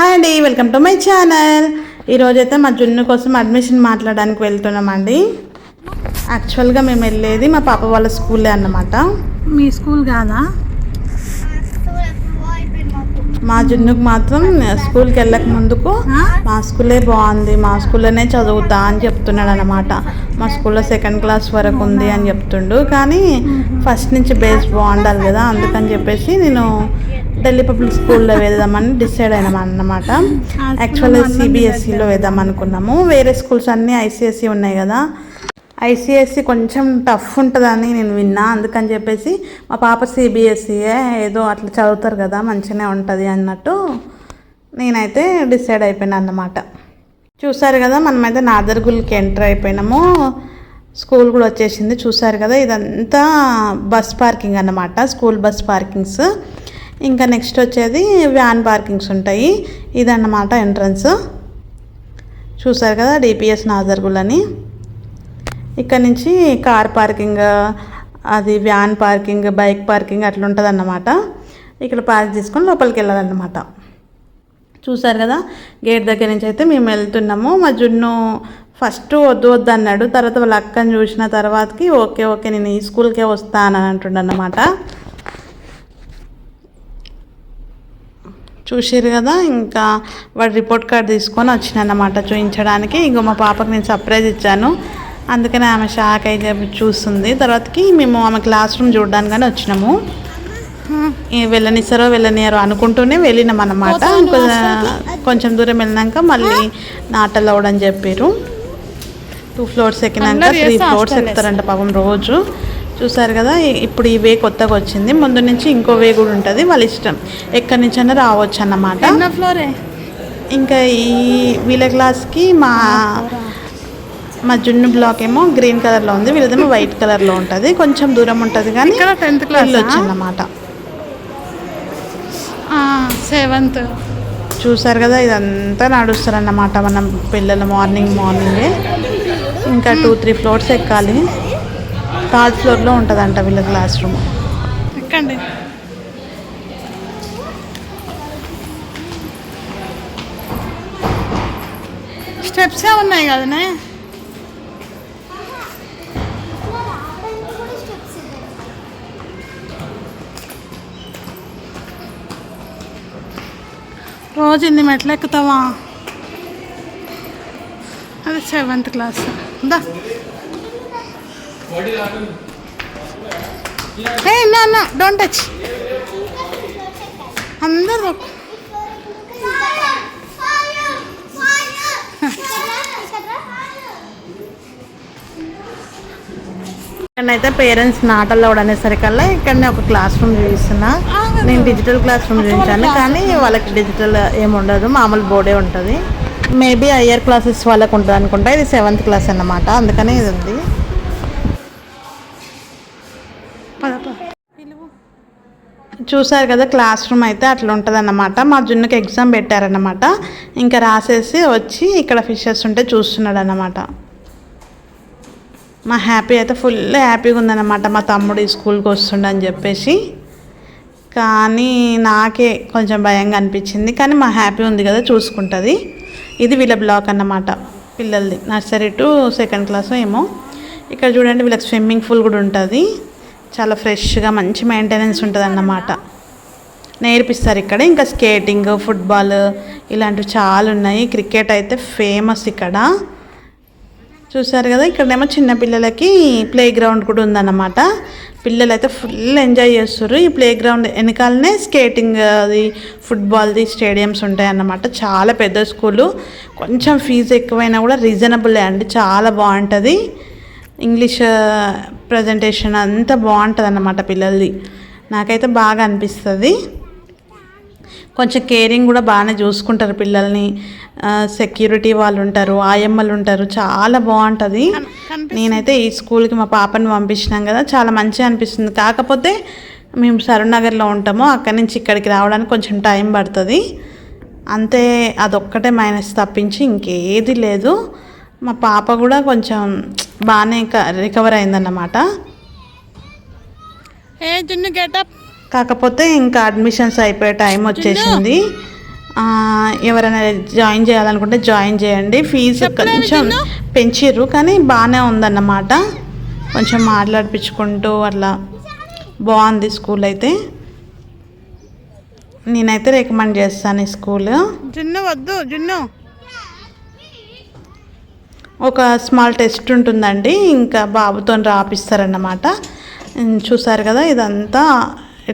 Hi అండి welcome to my channel ఈరోజైతే మా జున్ను కోసం అడ్మిషన్ మాట్లాడడానికి వెళ్తున్నామండి. యాక్చువల్గా మేము వెళ్ళేది మా పాప వాళ్ళ స్కూలే అన్నమాట. మీ స్కూల్ కాదా? మా జున్నుకు మాత్రం స్కూల్కి వెళ్ళక ముందుకు మా స్కూలే బాగుంది మా స్కూల్లోనే చదువుతా అని చెప్తున్నాడు అనమాట మా స్కూల్లో సెకండ్ క్లాస్ వరకు ఉంది అని చెప్తుండు. కానీ ఫస్ట్ నుంచి బేస్ బాగుండాలి కదా అందుకని చెప్పేసి నేను ఢిల్లీ పబ్లిక్ స్కూల్లో వేద్దామని డిసైడ్ అయినాం అన్నమాట. యాక్చువల్గా సిబిఎస్ఈలో వేద్దాం అనుకున్నాము వేరే స్కూల్స్ అన్నీ ఐసిఎస్సి ఉన్నాయి కదా. ఐసిఎస్సి కొంచెం టఫ్ ఉంటుందని నేను విన్నా. అందుకని చెప్పేసి మా పాప సిబిఎస్ఈయే ఏదో అట్లా చదువుతారు కదా మంచిగానే ఉంటుంది అన్నట్టు నేనైతే డిసైడ్ అయిపోయినా అన్నమాట. చూసారు కదా మనమైతే నాదర్గుల్కి ఎంటర్ అయిపోయినాము. స్కూల్ కూడా వచ్చేసింది. చూసారు కదా ఇదంతా బస్ పార్కింగ్ అన్నమాట. School bus parkings. ఇంకా నెక్స్ట్ వచ్చేది వ్యాన్ పార్కింగ్స్ ఉంటాయి. ఇదన్నమాట ఎంట్రన్స్ చూసారు కదా డిపిఎస్ నాజర్గుల్ అని ఇక్కడ నుంచి కార్ పార్కింగ్ అది వ్యాన్ పార్కింగ్ బైక్ పార్కింగ్ అట్లా ఉంటుంది అన్నమాట ఇక్కడ పార్క్ తీసుకొని లోపలికి వెళ్ళాలన్నమాట. చూసారు కదా గేట్ దగ్గర నుంచి అయితే మేము వెళ్తున్నాము. మా జున్ను ఫస్ట్ వద్దు వద్దు అన్నాడు. తర్వాత వాళ్ళ అక్కని చూసిన తర్వాతకి ఓకే ఓకే నేను ఈ స్కూల్కే వస్తాను అని అంటుండన్నమాట. చూసారు కదా ఇంకా వాడు రిపోర్ట్ కార్డ్ తీసుకొని వచ్చిన అన్నమాట చూపించడానికి ఇంకో మా పాపకి నేను సర్ప్రైజ్ ఇచ్చాను. అందుకని ఆమె షాక్ అయితే చూస్తుంది. తర్వాతకి మేము ఆమె క్లాస్ రూమ్ చూడడానికని వచ్చినాము. వెళ్ళనిస్తారో వెళ్ళనియారో అనుకుంటూనే వెళ్ళినాం అన్నమాట కొంచెం దూరం వెళ్ళినాక మళ్ళీ నాట్ అలౌడ్ అని చెప్పారు టూ ఫ్లోర్స్ ఎక్కినాక త్రీ ఫ్లోర్స్ ఎక్కుతారంట పాపం రోజు. చూసారు కదా ఇప్పుడు ఈ వే కొత్తగా వచ్చింది. ముందు నుంచి ఇంకో వే కూడా ఉంటుంది వాళ్ళ ఇష్టం. ఎక్కడి నుంచి అయినా రావచ్చు అన్నమాట ఫ్లోరే? ఇంకా ఈ వీళ్ళ క్లాస్కి మా మా జున్ను బ్లాక్ ఏమో గ్రీన్ కలర్లో ఉంది వీళ్ళదేమో వైట్ కలర్లో ఉంటుంది. కొంచెం దూరం ఉంటుంది కానీ ఇక్కడ 10th class ఆ? వచ్చిందన్నమాట సెవెంత్. చూసారు కదా ఇదంతా నడుస్తారన్నమాట. మనం పిల్లలు మార్నింగ్ మార్నింగే. ఇంకా టూ త్రీ ఫ్లోర్స్ ఎక్కాలి. థర్డ్ ఫ్లోర్లో ఉంటుందంట వీళ్ళ క్లాస్ రూమ్. ఎక్కండి. స్టెప్స్ ఉన్నాయి కదనే? రోజు ఎన్ని మెట్లు ఎక్కుతావా? అది సెవెంత్ క్లాస్. దా. హే నా నా డోంట్ టచ్ అందరూ ఇక్కడనైతే పేరెంట్స్ నాట్ అలౌడ్ అనేసరికల్లా ఇక్కడనే ఒక క్లాస్ రూమ్ చూపిస్తున్నా నేను డిజిటల్ క్లాస్ రూమ్ చూపించాను కానీ వాళ్ళకి డిజిటల్ ఏమి ఉండదు మామూలు బోర్డే ఉంటుంది. మేబీ హయ్యర్ క్లాసెస్ వాళ్ళకు ఉంటుంది అనుకుంటా ఇది సెవెంత్ క్లాస్ అన్నమాట అందుకనే ఇది ఉంది. చూసారు కదా క్లాస్ రూమ్ అయితే అట్లా ఉంటుంది అన్నమాట మా జున్నుకి ఎగ్జామ్ పెట్టారన్నమాట. ఇంకా రాసేసి వచ్చి ఇక్కడ ఫిషెస్ ఉంటే చూస్తున్నాడు అన్నమాట మా హ్యాపీ అయితే ఫుల్ హ్యాపీగా ఉందన్నమాట. మా తమ్ముడు ఈ స్కూల్కి వస్తుండని చెప్పేసి. కానీ నాకే కొంచెం భయంగా అనిపించింది. కానీ మా హ్యాపీ ఉంది కదా చూసుకుంటుంది. ఇది వీళ్ళ బ్లాక్ అన్నమాట. పిల్లలది. నర్సరీ టు సెకండ్ క్లాస్ ఏమో. ఇక్కడ చూడండి వీళ్ళకి స్విమ్మింగ్ పూల్ కూడా ఉంటుంది. చాలా ఫ్రెష్గా మంచి మెయింటెనెన్స్ ఉంటుంది అన్నమాట నేర్పిస్తారు ఇక్కడ. ఇంకా స్కేటింగ్ ఫుట్బాల్ ఇలాంటివి చాలా ఉన్నాయి. క్రికెట్ అయితే ఫేమస్ ఇక్కడ. చూసారు కదా ఇక్కడేమో చిన్నపిల్లలకి ప్లే గ్రౌండ్ కూడా ఉందన్నమాట. పిల్లలు అయితే ఫుల్ ఎంజాయ్ చేస్తారు ఈ ప్లే గ్రౌండ్ వెనకాలనే స్కేటింగ్ అది ఫుట్బాల్ది స్టేడియమ్స్ ఉంటాయి అన్నమాట చాలా పెద్ద స్కూలు. కొంచెం ఫీజు ఎక్కువైనా కూడా రీజనబులే అండి. చాలా బాగుంటుంది. ఇంగ్లీష్ ప్రజెంటేషన్ అంతా బాగుంటుంది అన్నమాట పిల్లలది. నాకైతే బాగా అనిపిస్తుంది. కొంచెం కేరింగ్ కూడా బాగానే చూసుకుంటారు పిల్లల్ని. సెక్యూరిటీ వాళ్ళు ఉంటారు ఆయమ్మలు ఉంటారు చాలా బాగుంటుంది. నేనైతే ఈ స్కూల్కి మా పాపని పంపించినాం కదా చాలా మంచిగా అనిపిస్తుంది. కాకపోతే మేము సరూనగర్లో ఉంటాము అక్కడి నుంచి ఇక్కడికి రావడానికి కొంచెం టైం పడుతుంది. అంతే అదొక్కటే మైనస్ తప్పించి ఇంకేది లేదు. మా పాప కూడా కొంచెం బాగానే రికవర్ అయిందన్నమాట. ఏ జున్ను గెటప్ కాకపోతే ఇంకా అడ్మిషన్స్ అయిపోయే టైం వచ్చేసింది. ఎవరైనా జాయిన్ చేయాలనుకుంటే జాయిన్ చేయండి. ఫీజు కొంచెం? పెంచిర్రు కానీ బాగానే ఉందన్నమాట. కొంచెం మాట్లాడిపించుకుంటూ అట్లా బాగుంది స్కూల్ అయితే. నేనైతే రికమెండ్ చేస్తాను ఈ స్కూల్ జున్ను వద్దు జున్ను. ఒక స్మాల్ టెస్ట్ ఉంటుందండి ఇంకా బాబుతో రాపిస్తారన్నమాట. చూసారు కదా ఇదంతా.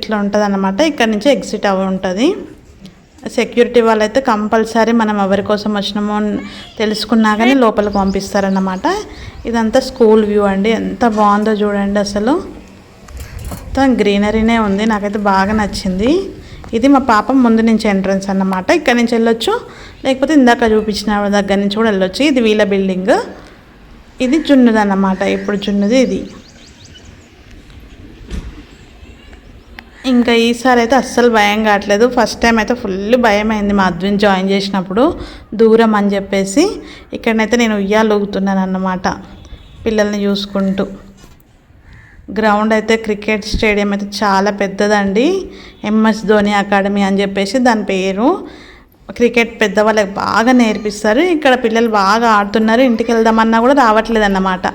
ఇట్లా ఉంటుంది అన్నమాట ఇక్కడ నుంచి ఎగ్జిట్ అవి ఉంటుంది. సెక్యూరిటీ వాళ్ళైతే కంపల్సరీ మనం ఎవరి కోసం వచ్చినామో తెలుసుకున్నా కానీ లోపలికి పంపిస్తారన్నమాట. ఇదంతా స్కూల్ వ్యూ అండి. ఎంత బాగుందో చూడండి అసలు. మొత్తం గ్రీనరీనే ఉంది. నాకైతే బాగా నచ్చింది. ఇది మా పాప ముందు నుంచి ఎంట్రన్స్ అన్నమాట. ఇక్కడ నుంచి వెళ్ళొచ్చు. లేకపోతే ఇందాక చూపించిన దగ్గర నుంచి కూడా వెళ్ళొచ్చు. ఇది వీళ్ళ బిల్డింగ్ ఇది జున్నుది అన్నమాట ఇప్పుడు జున్నుది ఇది. ఇంకా ఈసారి అయితే అస్సలు భయం కావట్లేదు. ఫస్ట్ టైం అయితే ఫుల్ భయం అయింది మా అద్విన్ జాయిన్ చేసినప్పుడు దూరం అని చెప్పేసి ఇక్కడనైతే నేను ఉయ్యాలు ఊగుతున్నాను అన్నమాట. పిల్లల్ని చూసుకుంటూ. గ్రౌండ్ అయితే క్రికెట్ స్టేడియం అయితే చాలా పెద్దదండి. ఎంఎస్ ధోని అకాడమీ అని చెప్పేసి దాని పేరు. క్రికెట్ పెద్దవాళ్ళకి బాగా నేర్పిస్తారు. ఇక్కడ పిల్లలు బాగా ఆడుతున్నారు. ఇంటికి వెళ్దామన్నా కూడా రావట్లేదు అన్నమాట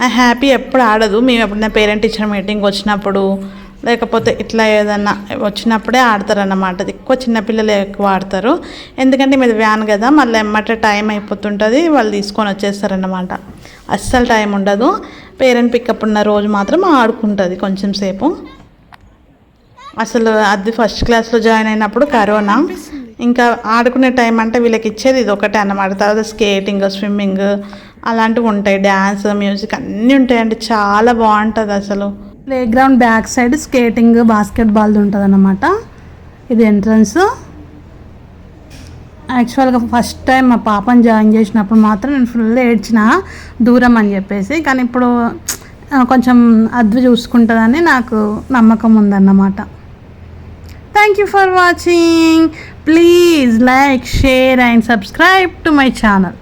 నా హ్యాపీ ఎప్పుడు ఆడదు. మేము ఎప్పుడైనా పేరెంట్ టీచర్ మీటింగ్ వచ్చినప్పుడు లేకపోతే ఇట్లా ఏదన్నా వచ్చినప్పుడే ఆడతారన్నమాట. ఎక్కువ చిన్నపిల్లలు ఎక్కువ ఆడతారు. ఎందుకంటే మీది వ్యాన్ కదా మళ్ళీ ఎమ్మటే టైం అయిపోతుంటుంది వాళ్ళు తీసుకొని వచ్చేస్తారన్నమాట. అస్సలు టైం ఉండదు. పేరెంట్ పికప్ ఉన్న రోజు మాత్రం ఆడుకుంటుంది కొంచెం సేపు. అసలు అది ఫస్ట్ క్లాస్లో జాయిన్ అయినప్పుడు కరోనా. ఇంకా ఆడుకునే టైం అంటే వీళ్ళకి ఇచ్చేది ఇది ఒకటే అన్నమాట. తర్వాత స్కేటింగ్ స్విమ్మింగ్ అలాంటివి ఉంటాయి. డ్యాన్స్ మ్యూజిక్ అన్నీ ఉంటాయండి. చాలా బాగుంటుంది అసలు. Play ground back side skating బాస్కెట్బాల్ది ఉంటుంది అన్నమాట ఇది ఎంట్రన్స్. యాక్చువల్గా ఫస్ట్ టైం మా పాపని జాయిన్ చేసినప్పుడు మాత్రం నేను ఫుల్ ఏడ్చిన దూరం అని చెప్పేసి. కానీ ఇప్పుడు కొంచెం అద్వి చూసుకుంటుందని నాకు నమ్మకం ఉందన్నమాట. Thank you for watching please like share and subscribe to my channel